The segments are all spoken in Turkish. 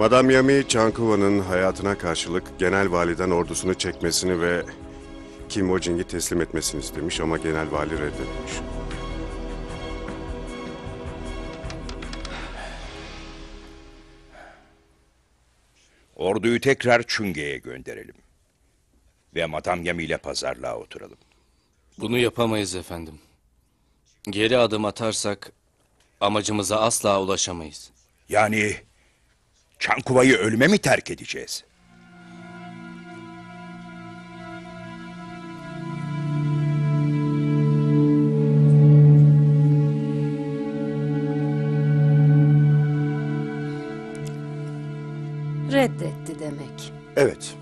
Madame Yami Çankuva'nın hayatına karşılık genel validen ordusunu çekmesini ve Kim Ho-jing'i teslim etmesini istemiş ama genel vali reddetmiş. Orduyu tekrar Çünge'ye gönderelim. Ve Madame Yami ile pazarlığa oturalım. Bunu yapamayız efendim. Geri adım atarsak amacımıza asla ulaşamayız. Yani Çankuva'yı ölüme mi terk edeceğiz? Reddetti demek. Evet.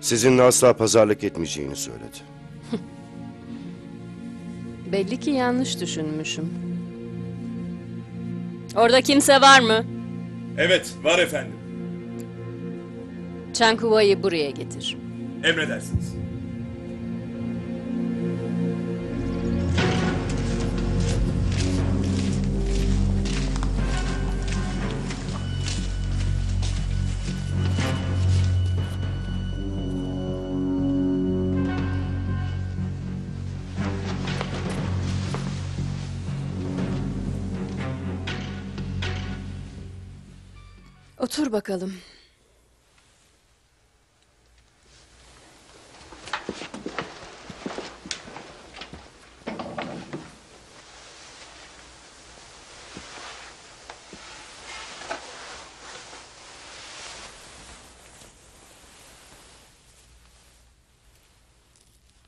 Sizinle asla pazarlık etmeyeceğini söyledi. Belli ki yanlış düşünmüşüm. Orada kimse var mı? Evet, var efendim. Çankuva'yı buraya getir. Emredersiniz. Otur bakalım.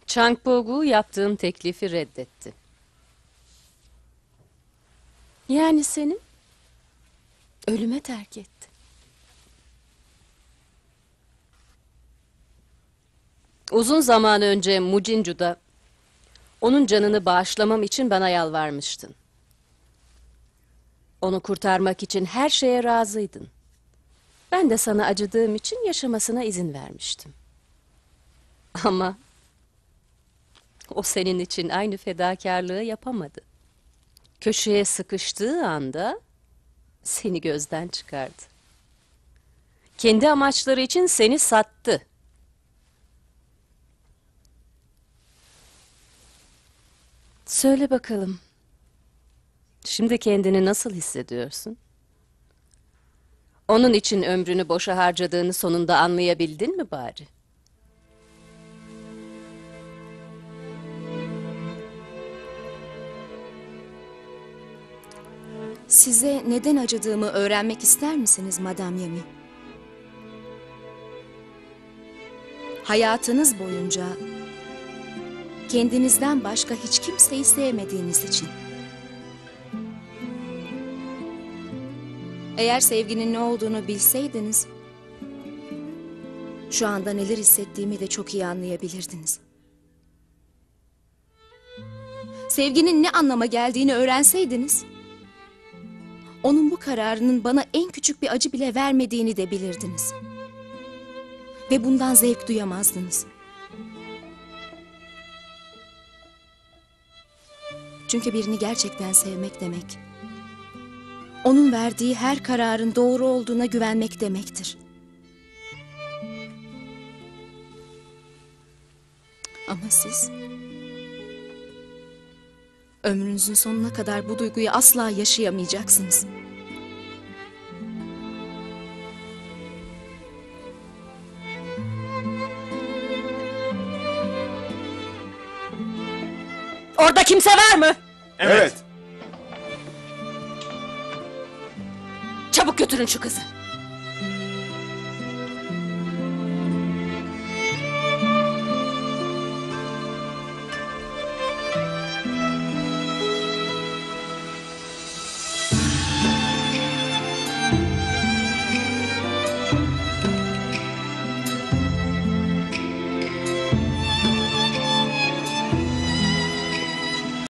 Changpogu yaptığım teklifi reddetti. Yani seni ölüme terk etti. Uzun zaman önce Mujincu'da onun canını bağışlamam için bana yalvarmıştın. Onu kurtarmak için her şeye razıydın. Ben de sana acıdığım için yaşamasına izin vermiştim. Ama o senin için aynı fedakarlığı yapamadı. Köşeye sıkıştığı anda seni gözden çıkardı. Kendi amaçları için seni sattı. Söyle bakalım. Şimdi kendini nasıl hissediyorsun? Onun için ömrünü boşa harcadığını sonunda anlayabildin mi bari? Size neden acıdığımı öğrenmek ister misiniz Madame Yami? Hayatınız boyunca kendinizden başka hiç kimseyi sevmediğiniz için. Eğer sevginin ne olduğunu bilseydiniz, şu anda neler hissettiğimi de çok iyi anlayabilirdiniz. Sevginin ne anlama geldiğini öğrenseydiniz, onun bu kararının bana en küçük bir acı bile vermediğini de bilirdiniz. Ve bundan zevk duyamazdınız. Çünkü birini gerçekten sevmek demek, onun verdiği her kararın doğru olduğuna güvenmek demektir. Ama siz ömrünüzün sonuna kadar bu duyguyu asla yaşayamayacaksınız. Orada kimse var mı? Evet. Çabuk götürün şu kızı.